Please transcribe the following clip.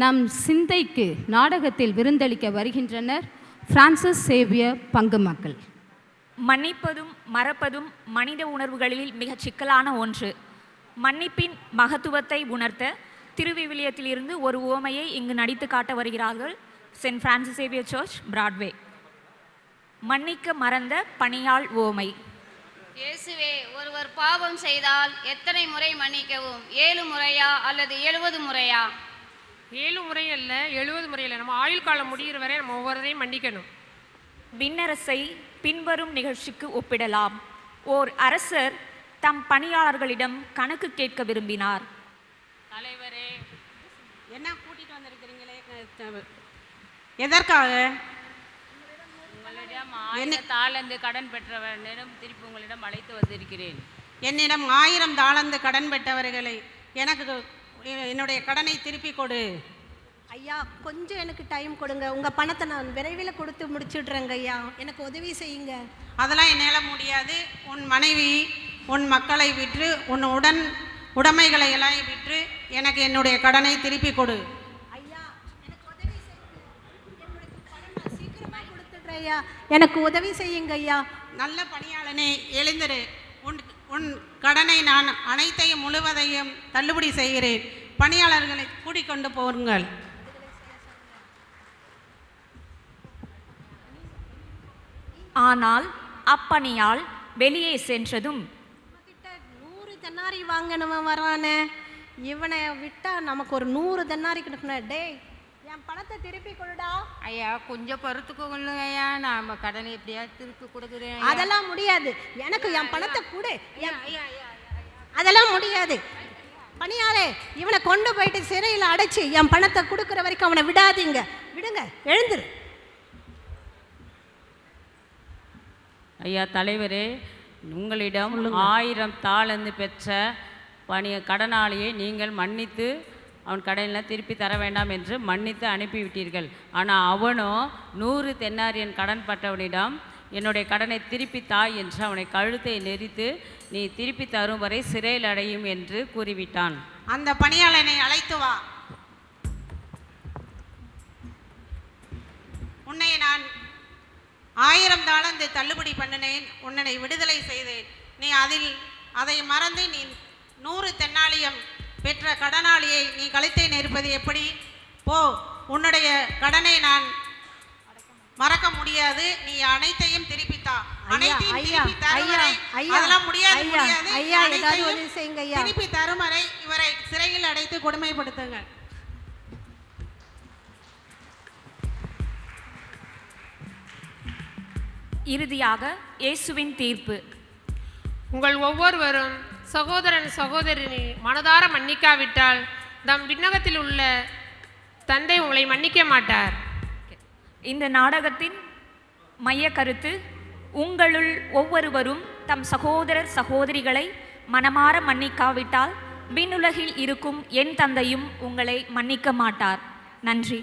நம் சிந்தைக்கு நாடகத்தில் விருந்தளிக்க வருகின்றனர் பிரான்சிஸ் சேவியர் பங்கு மக்கள். மன்னிப்பதும் மறப்பதும் மனித உணர்வுகளில் மிகச் சிக்கலான ஒன்று. மன்னிப்பின் மகத்துவத்தை உணர்த்த திருவிவிலியத்திலிருந்து ஒரு உவமையை இங்கு நடித்து காட்ட வருகிறார்கள் Saint Francis Xavier church Broadway. மன்னிக்க மறந்த பணியாள் உவமை. இயேசுவே ஒருவர் பாவம் செய்தால் எத்தனை முறை மன்னிக்கவும்? ஏழு முறையா அல்லது எழுபது முறையா? ஏழு முறை அல்ல எழுபது முறை இல்லை நம்ம ஆயுள் காலம் முடிகிற வரை நம்ம ஒவ்வொருதையும் மன்னிக்கணும். விண்ணரசை பின்வரும் நிகழ்ச்சிக்கு ஒப்பிடலாம். ஓர் அரசர் தம் பணியாளர்களிடம் கணக்கு கேட்க விரும்பினார். தலைவரே. என்ன கூட்டிட்டு வந்திருக்கிறீங்களே? எதற்காக? உங்களிடம் ஆயிரம் தாளந்து கடன் பெற்றவனிடம் திருப்பி உங்களிடம் அழைத்து வந்திருக்கிறேன். என்னிடம் ஆயிரம் தாளந்து கடன் பெற்றவர்களை எனக்கு என்னுடைய கடனை திருப்பி கொடு. ஐயா கொஞ்சம் எனக்கு டைம் கொடுங்க. உங்க பணத்தை நான் விரைவில் கொடுத்து முடிச்சுடுறேங்க ஐயா. எனக்கு உதவி செய்யுங்க. அதெல்லாம் என்னால் முடியாது. உன் மனைவி உன் மக்களை விற்று உன் உடன் உடைமைகளை எல்லாம் விற்று எனக்கு என்னுடைய கடனை திருப்பி கொடு. ஐயா எனக்கு உதவி செய்யுங்க. ஐயா. எனக்கு உதவி செய்யுங்க ஐயா. நல்ல பணியாளனே எழுந்திரு. உன் கடனை நான் அனைத்தையும் முழுவதையும் தள்ளுபடி செய்கிறேன். பணியாளர்களை கூட்டிக்கொண்டு போருங்கள். ஆனால் அப்பணியாள் வெளியே சென்றதும் கிட்ட நூறு தென்னாரி வாங்கினவன் வரானே. இவனை விட்டா நமக்கு ஒரு நூறு தென்னாரி கொடுக்கணும் டேய் என் பணத்தை திருப்பி கொடுடா. ஐயா கொஞ்சம் பொறுத்துக்கோங்க ஐயா. நான் கடனை எப்படியாவது திருப்பி கொடுக்குறேன் அதெல்லாம் முடியாது. எனக்கு என் பணத்தை கொடு. அதெல்லாம் முடியாது. பணியாளே இவனை கொண்டு போயிட்டு சிறையில் அடைச்சு என் பணத்தை கொடுக்குற வரைக்கும் அவனை விடாதீங்க. விடுங்க எழுந்துரு. ஐயா தலைவரே உங்களிடம் ஆயிரம் தாளந்து பெற்ற பணிய கடனாளியை நீங்கள் மன்னித்து அவன் கடனில் திருப்பி தர வேண்டாம் என்று மன்னித்து அனுப்பிவிட்டீர்கள். ஆனால் அவனோ நூறு தென்னாரியன் கடன் பட்டவனிடம் என்னுடைய கடனை திருப்பி தாய் என்று அவனை கழுத்தை நெறித்து நீ திருப்பி தரும் வரை சிறையில் அடையும் என்று கூறிவிட்டான். அந்த பணியாளனை அழைத்து வா. உன்னை நான் ஆயிரம் தாளந்து தள்ளுபடி பண்ணினேன். உன்னை விடுதலை செய்தேன். நீ அதில் அதை மறந்து நீ நூறு தென்னாலியம் பெற்ற கடனாளியை நீ கழுத்தை நெருப்பது எப்படி? போ உன்னுடைய கடனை நான் மறக்க முடியாது. நீ அனைத்தையும் திருப்பித்தா. அனைத்தையும் திருப்பி அதெல்லாம் முடியாது முடியாது. ஐயா, ஏதாவது அனைத்தையும். திருப்பி தரும் வரை இவரை சிறையில் அடைத்து கொடுமைப்படுத்துங்கள். இறுதியாக இயேசுவின் தீர்ப்பு. உங்கள் ஒவ்வொருவரும் சகோதரன் சகோதரனை மனதார மன்னிக்காவிட்டால் தம் விண்ணகத்தில் உள்ள தந்தை உங்களை மன்னிக்க மாட்டார். இந்த நாடகத்தின் மைய கருத்து உங்களுள் ஒவ்வொருவரும் தம் சகோதரர் சகோதரிகளை மனமாற மன்னிக்காவிட்டால் விண்ணுலகில் இருக்கும் என் தந்தையும் உங்களை மன்னிக்க மாட்டார். நன்றி.